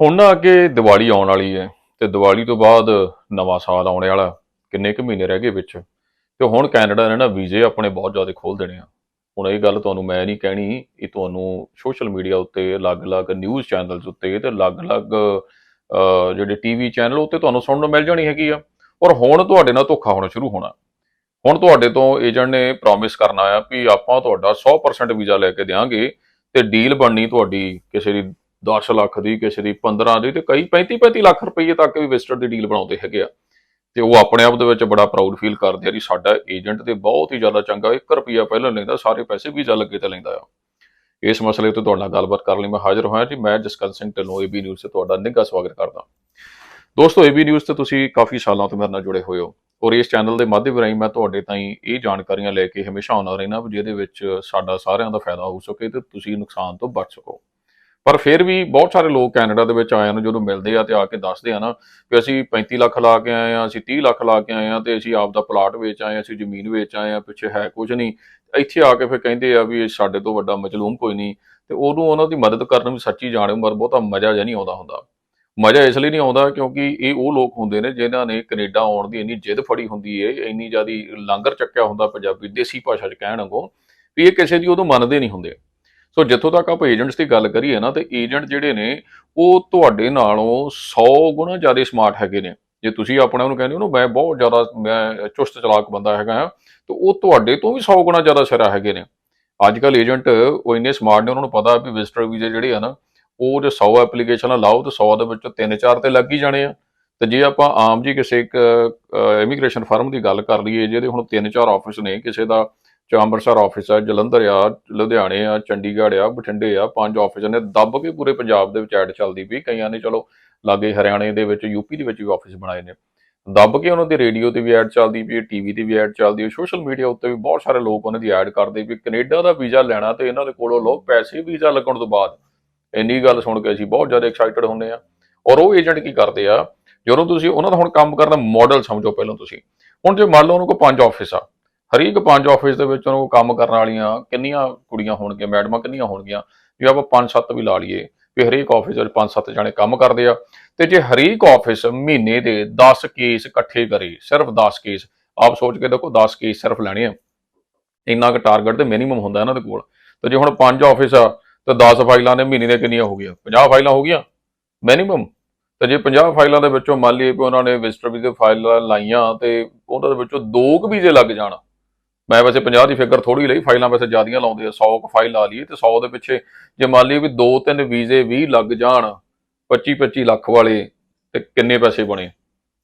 ਹੁਣ ਨਾ ਅੱਗੇ ਦੀਵਾਲੀ ਆਉਣ ਵਾਲੀ ਹੈ ਤੇ ਦੀਵਾਲੀ ਤੋਂ ਬਾਅਦ ਨਵਾਂ ਸਾਲ ਆਉਣ ਵਾਲਾ ਕਿੰਨੇ ਕੁ ਮਹੀਨੇ ਰਹਿ ਗਏ ਵਿੱਚ। ਤੇ ਹੁਣ ਕੈਨੇਡਾ ਨੇ ਨਾ ਵੀਜ਼ੇ ਆਪਣੇ ਬਹੁਤ ਜ਼ਿਆਦਾ ਖੋਲ ਦੇਣੇ ਆ। ਹੁਣ ਇਹ ਗੱਲ ਤੁਹਾਨੂੰ ਮੈਂ ਨਹੀਂ ਕਹਿਣੀ ਇਹ ਤੁਹਾਨੂੰ ਸੋਸ਼ਲ ਮੀਡੀਆ ਉੱਤੇ ਅਲੱਗ-ਅਲੱਗ ਨਿਊਜ਼ ਚੈਨਲਸ ਉੱਤੇ ਤੇ ਅਲੱਗ-ਅਲੱਗ ਅਹ, ਜਿਹੜੇ ਟੀਵੀ ਚੈਨਲ ਉੱਤੇ ਤੁਹਾਨੂੰ ਸੁਣਨ ਨੂੰ ਮਿਲ ਜਾਣੀ ਹੈਗੀ ਆ। ਔਰ ਹੁਣ ਤੁਹਾਡੇ ਨਾਲ ਧੋਖਾ ਹੋਣਾ ਸ਼ੁਰੂ ਹੋਣਾ। ਹੁਣ ਤੁਹਾਡੇ ਤੋਂ ਏਜੰਟ ਨੇ ਪ੍ਰੋਮਿਸ ਕਰਨਾ ਆ ਵੀ ਆਪਾਂ ਤੁਹਾਡਾ 100% ਵੀਜ਼ਾ ਲੈ ਕੇ ਦੇਵਾਂਗੇ ਤੇ ਡੀਲ ਬਣਨੀ ਤੁਹਾਡੀ ਕਿਸੇ ਦੀ 10 ਲੱਖ ਦੀ ਕਿਸੇ ਦੀ 15 ਦੀ ਤੇ ਕਈ 35 35 ਲੱਖ ਰੁਪਏ ਤੱਕ ਵੀ ਵਿਜ਼ਟਰ ਦੀ ਡੀਲ ਬਣਾਉਂਦੇ ਹੈਗੇ ਆ। ਤੇ ਉਹ ਆਪਣੇ ਆਪ ਦੇ ਵਿੱਚ ਬੜਾ ਪ੍ਰਾਊਡ ਫੀਲ ਕਰਦੇ ਆ ਜੀ ਸਾਡਾ ਏਜੰਟ ਤੇ ਬਹੁਤ ਹੀ ਜ਼ਿਆਦਾ ਚੰਗਾ 1 ਰੁਪਿਆ ਪਹਿਲਾਂ ਲੈਂਦਾ, ਸਾਰੇ ਪੈਸੇ ਵੀਜ਼ਾ ਲੱਗੇ ਤੇ ਲੈਂਦਾ ਆ। ਇਸ ਮਸਲੇ ਤੇ ਤੁਹਾਡੇ ਨਾਲ ਗੱਲਬਾਤ ਕਰਨ ਲਈ ਮੈਂ ਹਾਜ਼ਰ ਹੋਇਆ ਜੀ। ਮੈਂ ਜਸਕਰਨ ਸਿੰਘ ਢਿੱਲੋਂ ਏਬੀ ਨਿਊਜ਼ ਤੇ ਤੁਹਾਡਾ ਨਿੱਘਾ ਸਵਾਗਤ ਕਰਦਾ। ਦੋਸਤੋ ਏਬੀ ਨਿਊਜ਼ ਤੇ ਤੁਸੀਂ ਕਾਫੀ ਸਾਲਾਂ ਤੋਂ ਮੇਰੇ ਨਾਲ ਜੁੜੇ ਹੋਏ ਹੋ ਔਰ ਇਸ ਚੈਨਲ ਦੇ ਮਾਧਿਅਮ ਰਾਹੀਂ ਮੈਂ ਤੁਹਾਡੇ ਤਾਈਂ ਇਹ ਜਾਣਕਾਰੀਆਂ ਲੈ ਕੇ ਹਮੇਸ਼ਾ ਆਉਂਦਾ ਰਹਿਣਾ ਵੀ ਜਿਹਦੇ ਵਿੱਚ ਸਾਡਾ ਸਾਰਿਆਂ ਦਾ ਫਾਇਦਾ ਹੋ ਸਕੇ ਤੇ ਤੁਸੀਂ ਨੁਕਸਾਨ ਤੋਂ ਬਚ ਸਕੋ। ਪਰ ਫਿਰ ਵੀ ਬਹੁਤ ਸਾਰੇ ਲੋਕ ਕੈਨੇਡਾ ਦੇ ਵਿੱਚ ਆਏ ਨੂੰ ਜਦੋਂ ਮਿਲਦੇ ਆ ਤੇ ਆ ਕੇ ਦੱਸਦੇ ਆ ਨਾ ਕਿ ਅਸੀਂ 35 ਲੱਖ ਲਾ ਕੇ ਆਏ ਆ, ਅਸੀਂ 30 ਲੱਖ ਲਾ ਕੇ ਆਏ ਆ ਤੇ ਅਸੀਂ ਆਪ ਦਾ ਪਲਾਟ ਵੇਚ ਆਏ ਆ, ਅਸੀਂ ਜ਼ਮੀਨ ਵੇਚ ਆਏ ਆ, ਪਿੱਛੇ ਹੈ ਕੁਝ ਨਹੀਂ। ਇੱਥੇ ਆ ਕੇ ਫਿਰ ਕਹਿੰਦੇ ਆ ਵੀ ਇਹ ਸਾਡੇ ਤੋਂ ਵੱਡਾ ਮਜਲੂਮ ਕੋਈ ਨਹੀਂ ਤੇ ਉਹਨੂੰ ਉਹਨਾਂ ਦੀ ਮਦਦ ਕਰਨ ਵੀ ਸੱਚੀ ਜਾਣ ਉਮਰ ਬਹੁਤਾ ਮਜ਼ਾ ਜਿਹਾ ਨਹੀਂ ਆਉਂਦਾ ਹੁੰਦਾ। ਮਜ਼ਾ ਇਸ ਲਈ ਨਹੀਂ ਆਉਂਦਾ ਕਿਉਂਕਿ ਇਹ ਉਹ ਲੋਕ ਹੁੰਦੇ ਨੇ ਜਿਨ੍ਹਾਂ ਨੇ ਕੈਨੇਡਾ ਆਉਣ ਦੀ ਇੰਨੀ ਜਿੱਦ ਫੜੀ ਹੁੰਦੀ ਏ, ਇੰਨੀ ਜ਼ਿਆਦੀ ਲੰਗਰ ਚੱਕਿਆ ਹੁੰਦਾ ਪੰਜਾਬੀ, ਦੇਸੀ ਭਾਸ਼ਾ 'ਚ ਕਹਿਣ ਵਾਂਗੂ ਵੀ ਇਹ ਕਿਸੇ ਦੀ ਉਦੋਂ ਮੰਨਦੇ ਨਹੀਂ ਹੁੰਦੇ। ਸੋ ਜਿੱਥੋਂ ਤੱਕ ਆਪਾਂ ਏਜੰਟਸ ਦੀ ਗੱਲ ਕਰੀਏ ਨਾ, ਤੇ ਏਜੰਟ ਜਿਹੜੇ ਨੇ, ਉਹ ਤੁਹਾਡੇ ਨਾਲੋਂ 100 ਗੁਣਾ ਜ਼ਿਆਦਾ ਸਮਾਰਟ ਹੈਗੇ ਨੇ। ਜੇ ਤੁਸੀਂ ਆਪਣੇ ਨੂੰ ਕਹਿੰਦੇ ਹੋ ਨਾ, ਮੈਂ ਬਹੁਤ ਜ਼ਿਆਦਾ, ਮੈਂ ਚੁਸਤ ਚਲਾਕ ਬੰਦਾ ਹੈਗਾ ਆ ਤੇ ਉਹ ਤੁਹਾਡੇ ਤੋਂ ਵੀ 100 ਗੁਣਾ ਜ਼ਿਆਦਾ ਸਿਰਾ ਹੈਗੇ ਨੇ। ਅੱਜ ਕੱਲ ਏਜੰਟ ਉਹ ਇੰਨੇ ਸਮਾਰਟ ਨੇ, ਉਹਨਾਂ ਨੂੰ ਪਤਾ ਵੀ ਵਿਜ਼ਟਰ ਵੀਜ਼ੇ ਜਿਹੜੇ ਆ ਨਾ, ਉਹ ਜੇ 100 ਐਪਲੀਕੇਸ਼ਨਾਂ ਲਾਓ ਤੇ 100 ਦੇ ਵਿੱਚੋਂ 3-4 ਤੇ ਲੱਗ ਹੀ ਜਾਣੇ ਆ। ਤੇ ਜੇ ਆਪਾਂ ਆਮ ਜੀ ਕਿਸੇ ਇੱਕ ਇਮੀਗ੍ਰੇਸ਼ਨ ਫਰਮ ਦੀ ਗੱਲ ਕਰ ਲਈਏ, ਜਿਹਦੇ ਹੁਣ 3-4 ਆਫਿਸ ਨੇ, ਕਿਸੇ ਦਾ ਚ ਅੰਮ੍ਰਿਤਸਰ ਆਫਿਸ ਆ, ਜਲੰਧਰ ਆ, ਲੁਧਿਆਣੇ ਆ, ਚੰਡੀਗੜ੍ਹ ਆ, ਬਠਿੰਡੇ ਆ, ਪੰਜ ਆਫਿਸ ਨੇ ਦੱਬ ਕੇ ਪੂਰੇ ਪੰਜਾਬ ਦੇ ਵਿੱਚ ਐਡ ਚੱਲਦੀ ਪਈ। ਕਈਆਂ ਨੇ ਚਲੋ ਲਾਗੇ ਹਰਿਆਣੇ ਦੇ ਵਿੱਚ ਯੂਪੀ ਦੇ ਵਿੱਚ ਵੀ ਆਫਿਸ ਬਣਾਏ ਨੇ। ਦੱਬ ਕੇ ਉਹਨਾਂ ਦੀ ਰੇਡੀਓ ਤੇ ਵੀ ਐਡ ਚੱਲਦੀ ਪਈ ਟੀਵੀ ਤੇ ਵੀ ਐਡ ਚੱਲਦੀ ਹੈ ਸੋਸ਼ਲ ਮੀਡੀਆ ਉੱਤੇ ਵੀ ਬਹੁਤ ਸਾਰੇ ਲੋਕ ਉਹਨਾਂ ਦੀ ਐਡ ਕਰਦੇ ਵੀ ਕੈਨੇਡਾ ਦਾ ਵੀਜ਼ਾ ਲੈਣਾ ਤੇ ਇਹਨਾਂ ਦੇ ਕੋਲੋਂ ਲਓ, ਪੈਸੇ ਵੀਜ਼ਾ ਲੱਗਣ ਤੋਂ ਬਾਅਦ। ਇੰਨੀ ਗੱਲ ਸੁਣ ਕੇ ਅਸੀਂ ਬਹੁਤ ਜ਼ਿਆਦਾ ਐਕਸਾਈਟਡ ਹੁੰਦੇ ਆ। ਔਰ ਉਹ ਏਜੰਟ ਕੀ ਕਰਦੇ ਆ? ਜਦੋਂ ਤੁਸੀਂ ਉਹਨਾਂ ਦਾ ਹੁਣ ਕੰਮ ਕਰਨ ਦਾ ਮਾਡਲ ਸਮਝੋ ਪਹਿਲਾਂ ਤੁਸੀਂ। ਹੁਣ ਜੇ ਮੰਨ ਲਓ ਉਹਨਾਂ ਕੋਲ ਪੰਜ ਆਫਿਸ ਆ ਹਰੇਕ ਪੰਜ ਆਫਿਸ ਦੇ ਵਿੱਚ ਉਹਨਾਂ ਕੰਮ ਕਰਨ ਵਾਲੀਆਂ ਕਿੰਨੀਆਂ ਕੁੜੀਆਂ ਹੋਣਗੀਆਂ, ਮੈਡਮਾਂ ਕਿੰਨੀਆਂ ਹੋਣਗੀਆਂ? ਜੇ ਆਪਾਂ ਪੰਜ ਸੱਤ ਵੀ ਲਾ ਲਈਏ, ਵੀ ਹਰੇਕ ਆਫਿਸ ਵਿੱਚ ਪੰਜ ਸੱਤ ਜਣੇ ਕੰਮ ਕਰਦੇ ਆ। ਤੇ ਜੇ ਹਰੇਕ ਆਫਿਸ ਮਹੀਨੇ ਦੇ 10 ਕੇਸ ਇਕੱਠੇ ਕਰੇ, ਸਿਰਫ 10 ਕੇਸ ਆਪ ਸੋਚ ਕੇ ਦੇਖੋ 10 ਕੇਸ ਸਿਰਫ ਲੈਣੇ ਆ। ਇੰਨਾ ਕੁ ਟਾਰਗੇਟ ਤੇ ਮਿਨੀਮਮ ਹੁੰਦਾ ਇਹਨਾਂ ਦੇ ਕੋਲ। ਤੇ ਜੇ ਹੁਣ ਪੰਜ ਆਫਿਸ ਆ, ਤੇ 10 ਫਾਈਲਾਂ ਨੇ ਮਹੀਨੇ ਦੀਆਂ ਕਿੰਨੀਆਂ ਹੋ ਗਈਆਂ? 50 ਫਾਈਲਾਂ ਹੋ ਗਈਆਂ? ਮਿਨੀਮਮ ਤੇ ਜੇ 50 ਫਾਈਲਾਂ ਦੇ ਵਿੱਚੋਂ ਮੰਨ ਲਈਏ ਵੀ ਉਹਨਾਂ ਨੇ ਵਿਜ਼ਟਰ ਵੀਜ਼ੇ ਫਾਈਲਾਂ ਲਾਈਆਂ ਤੇ ਉਹਨਾਂ ਦੇ ਵਿੱਚੋਂ ਦੋ ਕੁ ਵੀਜ਼ੇ ਲੱਗ ਜਾਣ ਮੈਂ ਵੈਸੇ 50 ਦੀ ਫਿਗਰ ਥੋੜੀ ਲਈ, ਫਾਈਲਾਂ ਵੈਸੇ ਜ਼ਿਆਦੀਆਂ ਲਾਉਂਦੇ ਆ 100 ਕੁ ਫਾਈਲ ਲਾ ਲਈਏ ਤੇ 100 ਦੇ ਪਿੱਛੇ ਜੇ ਮੰਨ ਲਈਏ ਵੀ ਦੋ ਤਿੰਨ ਵੀਜ਼ੇ ਵੀ ਲੱਗ ਜਾਣ 25 25 ਲੱਖ ਵਾਲੇ ਤੇ ਕਿੰਨੇ ਪੈਸੇ ਬਣੇ?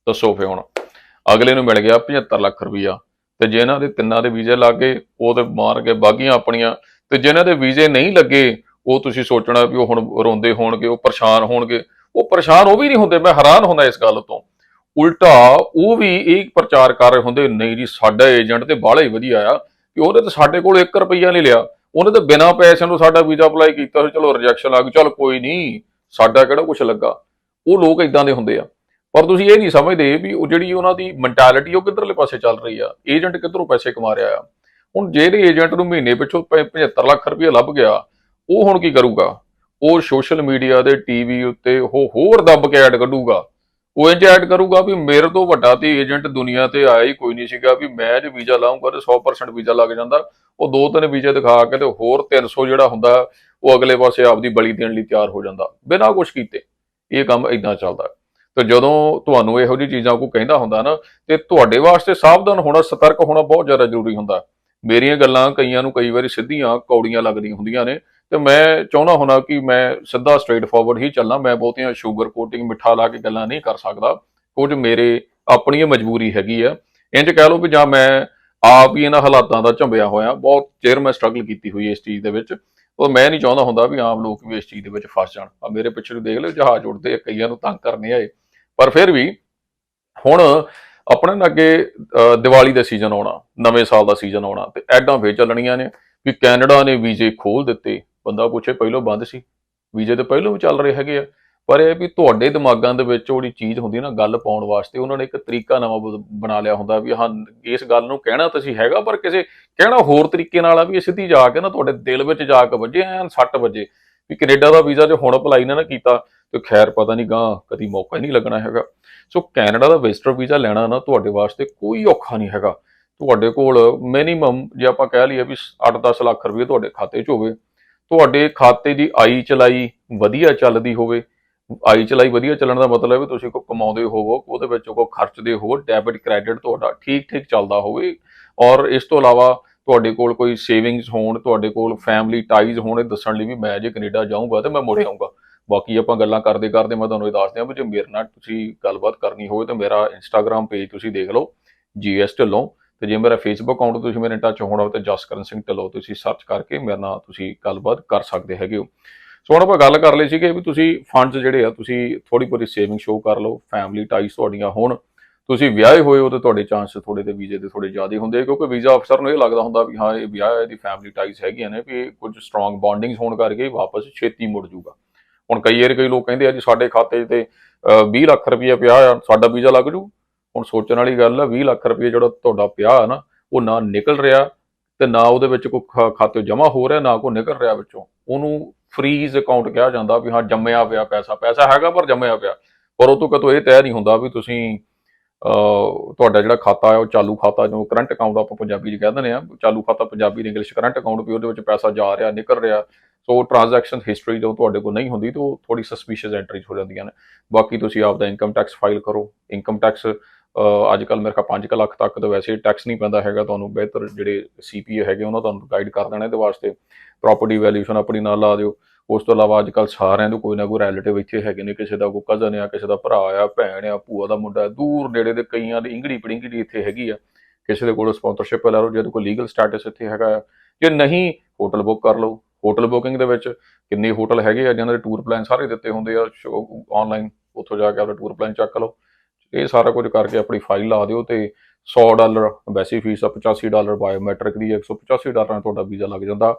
ਦੱਸੋ ਫੇ ਹੁਣ। ਅਗਲੇ ਨੂੰ ਮਿਲ ਗਿਆ 75 ਲੱਖ ਰੁਪਈਆ ਤੇ ਜੇ ਇਹਨਾਂ ਦੇ ਤਿੰਨਾਂ ਦੇ ਵੀਜ਼ੇ ਲੱਗ ਗਏ, ਉਹ ਤੇ ਮਾਰ ਕੇ ਬਾਗੀਆਂ ਆਪਣੀਆਂ। ਤੇ ਜਿਹਨਾਂ ਦੇ ਵੀਜ਼ੇ ਨਹੀਂ ਲੱਗੇ, ਉਹ ਤੁਸੀਂ ਸੋਚਣਾ ਵੀ ਉਹ ਹੁਣ ਰੋਂਦੇ ਹੋਣਗੇ, ਉਹ ਪਰੇਸ਼ਾਨ ਹੋਣਗੇ। ਉਹ ਪਰੇਸ਼ਾਨ ਉਹ ਵੀ ਨਹੀਂ ਹੁੰਦੇ, ਮੈਂ ਹੈਰਾਨ ਹੁੰਦਾ ਇਸ ਗੱਲ ਤੋਂ। ਉਲਟਾ ਉਹ ਵੀ ਇਹ ਪ੍ਰਚਾਰ ਕਰ ਰਹੇ ਹੁੰਦੇ, ਨਹੀਂ ਜੀ, ਸਾਡਾ ਏਜੰਟ ਤੇ ਬਾਹਲਾ ਹੀ ਵਧੀਆ ਆ ਕਿ ਉਹਨੇ ਤਾਂ ਸਾਡੇ ਕੋਲ 1 ਰੁਪਈਆ ਨਹੀਂ ਲਿਆ। ਉਹਨੇ ਤਾਂ ਬਿਨਾਂ ਪੈਸਿਆਂ ਨੂੰ ਸਾਡਾ ਵੀਜ਼ਾ ਅਪਲਾਈ ਕੀਤਾ ਸੀ ਚਲੋ ਰਿਜੈਕਸ਼ਨ ਆ ਗਈ, ਚਲ ਕੋਈ ਨਹੀਂ ਸਾਡਾ ਕਿਹੜਾ ਕੁਝ ਲੱਗਾ? ਉਹ ਲੋਕ ਇਦਾਂ ਦੇ ਹੁੰਦੇ ਆ। ਪਰ ਤੁਸੀਂ ਇਹ ਨਹੀਂ ਸਮਝਦੇ ਵੀ ਉਹ ਜਿਹੜੀ ਉਹਨਾਂ ਦੀ ਮੈਂਟੈਲਿਟੀ ਉਹ ਕਿੱਧਰਲੇ ਪਾਸੇ ਚੱਲ ਰਹੀ ਆ? ਏਜੰਟ ਕਿੱਧਰੋਂ ਪੈਸੇ ਕਮਾ ਰਿਹਾ ਆ? ਹੁਣ ਜਿਹੜੇ ਏਜੰਟ ਨੂੰ ਮਹੀਨੇ ਪਿੱਛੋਂ ਪ- 75 ਲੱਖ ਰੁਪਏ ਲੱਭ ਗਿਆ, ਉਹ ਹੁਣ ਕੀ ਕਰੂਗਾ? ਉਹ ਸੋਸ਼ਲ ਮੀਡੀਆ ਦੇ ਟੀਵੀ ਉੱਤੇ ਉਹ ਹੋਰ ਦੱਬ ਕੇ ਐਡ ਕੱਢੂਗਾ। ਉਹ ਇੰਜ ਐਡ ਕਰੂਗਾ ਵੀ ਮੇਰੇ ਤੋਂ ਵੱਡਾ ਤੇ ਏਜੰਟ ਦੁਨੀਆ ਤੇ ਆਇਆ ਹੀ ਕੋਈ ਨਹੀਂ ਸੀਗਾ ਵੀ ਮੈਂ ਜੇ ਵੀਜ਼ਾ ਲਾਉਂਗਾ ਤੇ 100% ਵੀਜ਼ਾ ਲੱਗ ਜਾਂਦਾ। ਉਹ ਦੋ ਤਿੰਨ ਵੀਜ਼ੇ ਦਿਖਾ ਕੇ ਤੇ ਹੋਰ 300 ਜਿਹੜਾ ਹੁੰਦਾ, ਉਹ ਅਗਲੇ ਪਾਸੇ ਆਪਦੀ ਬਲੀ ਦੇਣ ਲਈ ਤਿਆਰ ਹੋ ਜਾਂਦਾ। ਬਿਨਾਂ ਕੁਝ ਕੀਤੇ ਇਹ ਕੰਮ ਇਦਾਂ ਚੱਲਦਾ। ਤੇ ਜਦੋਂ ਤੁਹਾਨੂੰ ਇਹੋ ਜਿਹੀ ਚੀਜ਼ਾਂ ਕੋ ਕਹਿੰਦਾ ਹੁੰਦਾ ਨਾ, ਤੇ ਤੁਹਾਡੇ ਵਾਸਤੇ ਸਾਵਧਾਨ ਹੋਣਾ, ਸਤਰਕ ਹੋਣਾ ਬਹੁਤ ਜ਼ਿਆਦਾ ਜ਼ਰੂਰੀ ਹੁੰਦਾ। ਮੇਰੀਆਂ ਗੱਲਾਂ ਕਈਆਂ ਨੂੰ ਕਈ ਵਾਰੀ ਸਿੱਧੀਆਂ ਕੌੜੀਆਂ ਲੱਗਦੀਆਂ ਹੁੰਦੀਆਂ ਨੇ ਤੇ ਮੈਂ ਚਾਹੁੰਦਾ ਹੁਣਾ ਕਿ ਮੈਂ ਸਿੱਧਾ ਸਟ੍ਰੇਟ ਫਾਰਵਰਡ ਹੀ ਚੱਲਾਂ, ਮੈਂ ਬਹੁਤੀਆਂ ਸ਼ੂਗਰ ਕੋਟਿੰਗ ਮਿੱਠਾ ਲਾ ਕੇ ਗੱਲਾਂ ਨਹੀਂ ਕਰ ਸਕਦਾ, ਕੁਝ ਮੇਰੇ ਆਪਣੀ ਮਜਬੂਰੀ ਹੈਗੀ ਆ। ਇੰਜ ਕਹਿ ਲਓ ਵੀ ਜਾਂ ਮੈਂ ਆਪ ਹੀ ਇਹਨਾਂ ਹਾਲਾਤਾਂ ਦਾ ਝੰਬਿਆ ਹੋਇਆ, ਬਹੁਤ ਚਿਰ ਮੈਂ ਸਟਰਗਲ ਕੀਤੀ ਹੋਈ ਇਸ ਚੀਜ਼ ਦੇ ਵਿੱਚ। ਉਹ ਮੈਂ ਨਹੀਂ ਚਾਹੁੰਦਾ ਹੁੰਦਾ ਵੀ ਆਮ ਲੋਕ ਵੀ ਇਸ ਚੀਜ਼ ਦੇ ਵਿੱਚ ਫਸ ਜਾਣ। ਆ ਮੇਰੇ ਪਿੱਛੇ ਨੂੰ ਦੇਖ ਲਓ, ਜਹਾਜ਼ ਉੱਡਦੇ ਕਈਆਂ ਨੂੰ ਤੰਗ ਕਰਨੇ ਆਏ। ਪਰ ਫਿਰ ਵੀ ਹੁਣ ਆਪਣੇ ਨਾ ਅੱਗੇ ਦੀਵਾਲੀ ਦਾ ਸੀਜ਼ਨ ਆਉਣਾ, ਨਵੇਂ ਸਾਲ ਦਾ ਸੀਜ਼ਨ ਆਉਣਾ, ਤੇ ਐਡਾਂ ਫੇਰ ਚੱਲਣੀਆਂ ਨੇ ਵੀ ਕੈਨੇਡਾ ਨੇ ਵੀਜ਼ੇ ਖੋਲ ਦਿੱਤੇ। ਬੰਦਾ ਪੁੱਛੇ ਪਹਿਲਾਂ ਬੰਦ ਸੀ। ਵੀਜ਼ੇ ਤੇ ਪਹਿਲਾਂ ਵੀ ਚੱਲ ਰਹੇ ਹੈਗੇ ਆ। ਪਰ ਇਹ ਵੀ ਤੁਹਾਡੇ ਦਿਮਾਗਾਂ ਦੇ ਵਿੱਚ ਉਹਦੀ ਚੀਜ਼ ਹੁੰਦੀ ਨਾ, ਗੱਲ ਪਾਉਣ ਵਾਸਤੇ। ਉਹਨਾਂ ਨੇ ਇੱਕ ਤਰੀਕਾ ਨਵਾਂ ਬ- ਬਣਾ ਲਿਆ ਹੁੰਦਾ ਵੀ ਹਾਂ, ਇਸ ਗੱਲ ਨੂੰ ਕਹਿਣਾ ਤਾਂ ਸੀ ਹੈਗਾ, ਪਰ ਕਿਸੇ ਕਹਿਣਾ ਹੋਰ ਤਰੀਕੇ ਨਾਲ ਆ ਵੀ ਇਹ ਸਿੱਧੀ ਜਾ ਕੇ ਨਾ ਤੁਹਾਡੇ ਦਿਲ ਵਿੱਚ ਜਾ ਕੇ ਵੱਜੇ, ਐਨ ਸੱਟ ਵੱਜੇ। ਵੀ ਕੈਨੇਡਾ ਦਾ ਵੀਜ਼ਾ ਜੇ ਹੁਣ ਅਪਲਾਈ ਨਾ ਕੀਤਾ, ਤੇ ਖੈਰ ਪਤਾ ਨਹੀਂ ਗਾਂ ਕਦੀ ਮੌਕਾ ਹੀ ਨਹੀਂ ਲੱਗਣਾ ਹੈਗਾ। ਸੋ ਕੈਨੇਡਾ ਦਾ ਵਿਜ਼ਟਰ ਵੀਜ਼ਾ ਲੈਣਾ ਨਾ ਤੁਹਾਡੇ ਵਾਸਤੇ ਕੋਈ ਔਖਾ ਨਹੀਂ ਹੈਗਾ। ਤੁਹਾਡੇ ਕੋਲ ਮਿਨੀਮਮ ਜੇ ਆਪਾਂ ਕਹਿ ਲਈਏ ਵੀ 8-10 ਲੱਖ ਰੁਪਏ ਤੁਹਾਡੇ ਖਾਤੇ 'ਚ ਹੋਵੇ, ਤੁਹਾਡੇ ਖਾਤੇ ਦੀ ਆਈ ਚਲਾਈ ਵਧੀਆ ਚੱਲਦੀ ਹੋਵੇ, ਆਈ ਚਲਾਈ ਵਧੀਆ ਚੱਲਣ ਦਾ ਮਤਲਬ ਹੈ ਵੀ ਤੁਸੀਂ ਕੋ ਕਮਾਉਂਦੇ ਹੋਵੋ, ਉਹਦੇ ਵਿੱਚ ਕੋ ਖਰਚਦੇ ਹੋ ਡੈਬਿਟ ਕ੍ਰੈਡਿਟ ਤੁਹਾਡਾ ਠੀਕ ਠੀਕ ਚੱਲਦਾ ਹੋਵੇ ਔਰ ਇਸ ਤੋਂ ਇਲਾਵਾ ਤੁਹਾਡੇ ਕੋਲ ਕੋਈ ਸੇਵਿੰਗਸ ਹੋਣ ਤੁਹਾਡੇ ਕੋਲ ਫੈਮਿਲੀ ਟਾਈਜ਼ ਹੋਣ ਇਹ ਦੱਸਣ ਲਈ ਵੀ ਮੈਂ ਜੇ ਕੈਨੇਡਾ ਜਾਊਂਗਾ ਤੇ ਮੈਂ ਮੁੜ ਆਊਂਗਾ ਬਾਕੀ ਆਪਾਂ ਗੱਲਾਂ ਕਰਦੇ ਕਰਦੇ ਮੈਂ ਤੁਹਾਨੂੰ ਇਹ ਦੱਸ ਦਿਆਂ ਵੀ ਜੇ ਮੇਰੇ ਨਾਲ ਤੁਸੀਂ ਗੱਲਬਾਤ ਕਰਨੀ ਹੋਵੇ ਤਾਂ ਮੇਰਾ ਇੰਸਟਾਗ੍ਰam ਪੇਜ ਤੁਸੀਂ ਦੇਖ ਲਓ ਜੀਐਸ ਢਿੱਲੋਂ। ਤੇ ਜੇ ਮੇਰਾ ਫੇਸਬੁੱਕ ਅਕਾਊਂਟ ਤੁਸੀਂ ਮੇਰੇ ਟੱਚ ਹੋਣਾ ਹੋਵੇ ਤਾਂ ਜਸਕਰਨ ਸਿੰਘ ਢਿੱਲੋਂ ਤੁਸੀਂ ਸਰਚ ਕਰਕੇ ਮੇਰੇ ਨਾਲ ਤੁਸੀਂ ਗੱਲਬਾਤ ਕਰ ਸਕਦੇ ਹੈਗੇ ਹੋ। ਸੋ ਹੁਣ ਆਪਾਂ ਗੱਲ ਕਰ ਲਈ ਸੀਗੇ ਵੀ ਤੁਸੀਂ ਫੰਡਸ ਜਿਹੜੇ ਆ ਤੁਸੀਂ ਥੋੜੀ ਬਹੁਤੀ ਸੇਵਿੰਗ ਸ਼ੋਅ ਕਰ ਲਓ ਫੈਮਿਲੀ ਟਾਈਜ਼ ਤੁਹਾਡੀਆਂ ਹੋਣ ਤੁਸੀਂ ਵਿਆਹੇ ਹੋਏ ਹੋ ਤੇ ਤੁਹਾਡੇ ਚਾਂਸ ਥੋੜੇ ਤੇ ਵੀਜ਼ੇ ਦੇ ਥੋੜੇ ਜ਼ਿਆਦਾ ਹੁੰਦੇ ਕਿਉਂਕਿ ਵੀਜ਼ਾ ਅਫਸਰ ਨੂੰ ਇਹ ਲੱਗਦਾ ਹੁੰਦਾ ਵੀ ਹਾਂ ਇਹ ਵਿਆਹ ਹੈ ਦੀ ਫੈਮਿਲੀ ਟਾਈਸ ਹੈਗੀਆਂ ਨੇ ਵੀ ਕੁਝ ਸਟਰੋਂਗ ਬੌਂਡਿੰਗਸ ਹੋਣ ਕਰਕੇ ਇਹ ਵਾਪਸ ਛੇਤੀ ਮੁੜ ਜੂਗਾ ਹੁਣ ਕਈ ਵਾਰ ਕਈ ਲੋਕ ਕਹਿੰਦੇ ਆ ਜੀ ਸਾਡੇ ਖਾਤੇ ਤੇ ਅਹ, 20 ਲੱਖ ਰੁਪਏ ਪਿਆ ਆ ਸਾਡਾ ਵੀਜ਼ਾ ਲੱਗ ਜੂ ਹੁਣ ਸੋਚਣ ਵਾਲੀ ਗੱਲ ਆ 20 ਲੱਖ ਰੁਪਏ ਜਿਹੜਾ ਤੁਹਾਡਾ ਪਿਆ ਆ ਨਾ ਉਹ ਨਾ ਨਿਕਲ ਰਿਹਾ ਤੇ ਨਾ ਉਹਦੇ ਵਿੱਚ ਕੋਈ ਖਾ- ਖਾਤੇ ਜਮ੍ਹਾਂ ਹੋ ਰਿਹਾ ਨਾ ਕੋਈ ਨਿਕਲ ਰਿਹਾ ਵਿੱਚੋਂ। ਉਹਨੂੰ ਫਰੀਜ਼ ਅਕਾਊਂਟ ਕਿਹਾ ਜਾਂਦਾ ਵੀ ਹਾਂ ਜੰਮਿਆ ਪਿਆ ਪੈਸਾ ਪੈਸਾ ਹੈਗਾ ਪਰ ਜੰਮਿਆ ਪਿਆ। ਪਰ ਉਹ ਤੋਂ ਕਤੋਂ ਇਹ ਤੈਅ ਨਹੀਂ ਹੁੰਦਾ ਵੀ ਤੁਸੀਂ ਤੁਹਾਡਾ ਜਿਹੜਾ ਖਾਤਾ ਹੈ ਉਹ ਚਾਲੂ ਖਾਤਾ ਜਿਹਨੂੰ ਕਰੰਟ ਅਕਾਊਂਟ ਆਪਾਂ ਪੰਜਾਬੀ 'ਚ ਕਹਿ ਦਿੰਦੇ ਆ ਚਾਲੂ ਖਾਤਾ ਪੰਜਾਬੀ ਇੰਗਲਿਸ਼ ਕਰੰਟ ਅਕਾਊਂਟ ਵੀ ਉਹਦੇ ਵਿੱਚ ਪੈਸਾ ਜਾ ਰਿਹਾ, ਨਿਕਲ ਰਿਹਾ, ਸੋ ਟ੍ਰਾਂਜੈਕਸ਼ਨ ਹਿਸਟਰੀ ਜਦੋਂ ਤੁਹਾਡੇ ਕੋਲ ਨਹੀਂ ਹੁੰਦੀ ਤਾਂ ਉਹ ਥੋੜੀ ਸਸਪੀਸ਼ੀਅਸ ਐਂਟਰੀਜ਼ ਹੋ ਜਾਂਦੀਆਂ ਨੇ। ਬਾਕੀ ਤੁਸੀਂ ਆਪਦਾ ਇਨਕਮ ਟੈਕਸ ਫਾਈਲ ਕਰੋ। ਇਨਕਮ ਟੈਕਸ ਅੱਜ ਕੱਲ ਮੇਰੇ ਖਿਆਲ 5 ਲੱਖ ਤੱਕ ਤਾਂ ਵੈਸੇ ਟੈਕਸ ਨਹੀਂ ਪੈਂਦਾ ਹੈਗਾ, ਤੁਹਾਨੂੰ ਬਿਹਤਰ ਜਿਹੜੇ ਸੀਪੀਏ ਹੈਗੇ ਉਹਨਾਂ ਤੁਹਾਨੂੰ ਗਾਈਡ ਕਰ ਦੇਣਾ ਇਹਦੇ ਵਾਸਤੇ। ਪ੍ਰਾਪਰਟੀ ਵੈਲਿਊਸ਼ਨ ਆਪਣੀ ਨਾਲ ਲਾ ਦਿਓ। ਉਸ ਤੋਂ ਇਲਾਵਾ ਅੱਜ ਕੱਲ ਸਾਰਿਆਂ ਦੇ ਕੋਈ ਨਾ ਕੋਈ ਰਿਲੇਟਿਵ ਇੱਥੇ ਹੈਗੇ ਨੇ ਕਿਸੇ ਦਾ ਕੋਈ ਕਜ਼ਨ ਆ ਕਿਸੇ ਦਾ ਭਰਾ ਆ ਭੈਣ ਆ ਭੂਆ ਦਾ ਮੁੰਡਾ ਆ, ਦੂਰ ਨੇੜੇ ਦੇ ਕਈਆਂ ਦੀ ਇੰਗੜੀ ਪੜਿੰਗੜੀ ਇੱਥੇ ਹੈਗੀ ਆ। ਕਿਸੇ ਦੇ ਕੋਲ ਸਪਾਂਸਰਸ਼ਿਪ ਲੈ ਲਓ ਜੇ ਕੋਈ ਲੀਗਲ ਸਟੇਟਸ ਇੱਥੇ ਹੈਗਾ ਆ। ਜੇ ਨਹੀਂ ਹੋਟਲ ਬੁੱਕ ਕਰ ਲਓ। ਹੋਟਲ ਬੁਕਿੰਗ ਦੇ ਵਿੱਚ ਕਿੰਨੇ ਹੋਟਲ ਹੈਗੇ ਆ ਜਿਹਨਾਂ ਦੇ ਟੂਰ ਪਲਾਨ ਸਾਰੇ ਦਿੱਤੇ ਹੁੰਦੇ ਆ ਆਨਲਾਈਨ ਉੱਥੋਂ ਜਾ ਕੇ ਆਪਣਾ ਟੂਰ ਪਲਾਨ ਚੱਕ ਲਓ। ਇਹ ਸਾਰਾ ਕੁਝ ਕਰਕੇ ਆਪਣੀ ਫਾਈਲ ਲਾ ਦਿਓ ਤੇ 100 ਡਾਲਰ ਵੈਸੀ ਫੀਸ ਆ 85 ਡਾਲਰ ਬਾਇਓਮੈਟ੍ਰਿਕ ਦੀ 185 ਡਾਲਰ ਨਾਲ ਤੁਹਾਡਾ ਵੀਜ਼ਾ ਲੱਗ ਜਾਂਦਾ।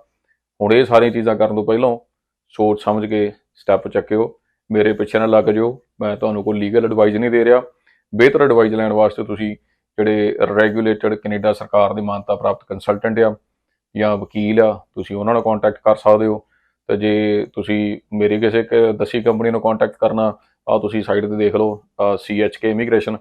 ਹੁਣ ਇਹ ਸਾਰੀਆਂ ਚੀਜ਼ਾਂ ਕਰਨ ਤੋਂ ਪਹਿਲਾਂ ਸੋਚ ਸਮਝ ਕੇ ਸਟੈਪ ਚੱਕਿਓ। ਮੇਰੇ ਪਿੱਛੇ ਨਾ ਲੱਗ ਜਾਓ। ਮੈਂ ਤੁਹਾਨੂੰ ਕੋਈ ਲੀਗਲ ਐਡਵਾਈਸ ਨਹੀਂ ਦੇ ਰਿਹਾ। ਬਿਹਤਰ ਐਡਵਾਈਸ ਲੈਣ ਵਾਸਤੇ ਤੁਸੀਂ ਜਿਹੜੇ ਰੈਗੂਲੇਟਡ ਕੈਨੇਡਾ ਸਰਕਾਰ ਦੀ ਮਾਨਤਾ ਪ੍ਰਾਪਤ ਕੰਸਲਟੈਂਟ ਆ ਜਾਂ ਵਕੀਲ ਆ, ਤੁਸੀਂ ਉਹਨਾਂ ਨਾਲ ਕੰਟੈਕਟ ਕਰ ਸਕਦੇ ਹੋ। ਤੇ ਜੇ ਤੁਸੀਂ ਮੇਰੀ ਕਿਸੇ ਕ- ਦਸੀ ਕੰਪਨੀ ਨੂੰ ਕੰਟੈਕਟ ਕਰਨਾ ਆ ਤੁਸੀਂ ਸਾਈਟ ਤੇ ਦੇਖ ਲਓ ਸੀਐਚਕੇ ਇਮੀਗ੍ਰੇਸ਼ਨ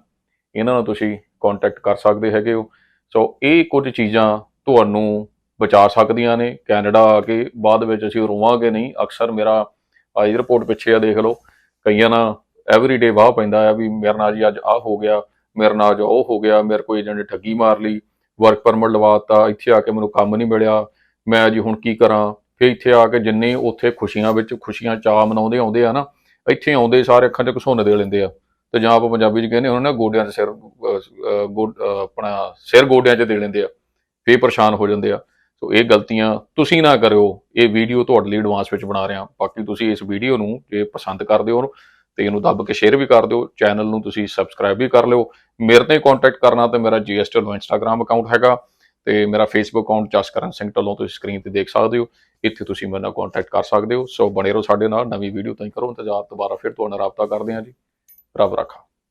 ਇਹਨਾਂ ਨਾਲ ਤੁਸੀਂ ਕੰਟੈਕਟ ਕਰ ਸਕਦੇ ਹੈਗੇ ਹੋ। ਸੋ ਇਹ ਕੁਝ ਚੀਜ਼ਾਂ ਤੁਹਾਨੂੰ ਬਚਾ ਸਕਦੀਆਂ ਨੇ। ਕੈਨੇਡਾ ਆ ਕੇ ਬਾਅਦ ਵਿੱਚ ਅਸੀਂ ਰੋਵਾਂਗੇ ਨਹੀਂ। ਅਕਸਰ ਮੇਰਾ ਆਈ ਪਿੱਛੇ ਆ, ਦੇਖ ਲਓ। ਕਈਆਂ ਨਾਲ ਐਵਰੀਡੇ ਵਾਹ ਪੈਂਦਾ ਆ ਵੀ ਮੇਰੇ ਨਾਲ ਜੀ ਅੱਜ ਆਹ ਹੋ ਗਿਆ, ਮੇਰੇ ਨਾਲ ਅੱਜ ਉਹ ਹੋ ਗਿਆ, ਮੇਰੇ ਕੋਈ ਏਜੰਟ ਨੇ ਠੱਗੀ ਮਾਰ ਲਈ ਵਰਕ ਪਰਮਿਟ ਲਵਾਤਾ ਇੱਥੇ ਆ ਕੇ ਮੈਨੂੰ ਕੰਮ ਨਹੀਂ ਮਿਲਿਆ, ਮੈਂ ਜੀ ਹੁਣ ਕੀ ਕਰਾਂ? ਫਿਰ ਇੱਥੇ ਆ ਕੇ ਜਿੰਨੇ ਉੱਥੇ ਖੁਸ਼ੀਆਂ ਵਿੱਚ ਖੁਸ਼ੀਆਂ ਚਾਅ ਮਨਾਉਂਦੇ ਆਉਂਦੇ ਆ ਨਾ, ਇੱਥੇ ਆਉਂਦੇ ਸਾਰੇ ਅੱਖਾਂ 'ਚ ਘਸੁੰਨ ਦੇ ਲੈਂਦੇ ਆ। ਤੇ ਜਾਂ ਆਪਾਂ ਪੰਜਾਬੀ 'ਚ ਕਹਿੰਦੇ ਹੁਣ ਨਾ ਗੋਡਿਆਂ 'ਚ ਸਿਰ ਗੋ- ਆਪਣਾ ਸਿਰ ਗੋਡਿਆਂ 'ਚ ਦੇ ਲੈਂਦੇ ਆ। ਫੇਰ ਪਰੇਸ਼ਾਨ ਹੋ ਜਾਂਦੇ ਆ। ਸੋ ਇਹ ਗਲਤੀਆਂ ਤੁਸੀਂ ਨਾ ਕਰਿਓ। ਇਹ ਵੀਡੀਓ ਤੁਹਾਡੇ ਲਈ ਐਡਵਾਂਸ ਵਿੱਚ ਬਣਾ ਰਿਹਾ। ਬਾਕੀ ਤੁਸੀਂ ਇਸ ਵੀਡੀਓ ਨੂੰ ਜੇ ਪਸੰਦ ਕਰਦੇ ਹੋ ਤੇ ਇਹਨੂੰ ਦੱਬ ਕੇ ਸ਼ੇਅਰ ਵੀ ਕਰ ਦਿਓ। ਚੈਨਲ ਨੂੰ ਤੁਸੀਂ ਸਬਸਕ੍ਰਾਈਬ ਵੀ ਕਰ ਲਿਓ। ਮੇਰੇ ਤੇ ਕੰਟੈਕਟ ਕਰਨਾ ਤੇ ਮੇਰਾ ਜੀਐਸ ਢਿੱਲੋਂ ਇੰਸਟਾਗ੍ਰam ਅਕਾਊਂਟ ਹੈਗਾ। ਤੇ ਮੇਰਾ ਫੇਸਬੁੱਕ ਅਕਾਊਂਟ ਜਸਕਰਨ ਸਿੰਘ ਢੱਲੋਂ ਤੁਸੀਂ ਸਕਰੀਨ ਤੇ ਦੇਖ ਸਕਦੇ ਹੋ। ਇੱਥੇ ਤੁਸੀਂ ਮੇਰੇ ਨਾਲ ਕੰਟੈਕਟ ਕਰ ਸਕਦੇ ਹੋ। ਸੋ ਬਣੇ ਰਹੋ ਸਾਡੇ ਨਾਲ। ਨਵੀਂ ਵੀਡੀਓ ਤਾਈਂ ਕਰੋ ਇੰਤਜ਼ਾਰ। ਦੁਬਾਰਾ ਫਿਰ ਤੁਹਾਡਾ ਰਾਬਤਾ ਕਰਦੇ ਹਾਂ ਜੀ। ਰੱਬ ਰੱਖਾ।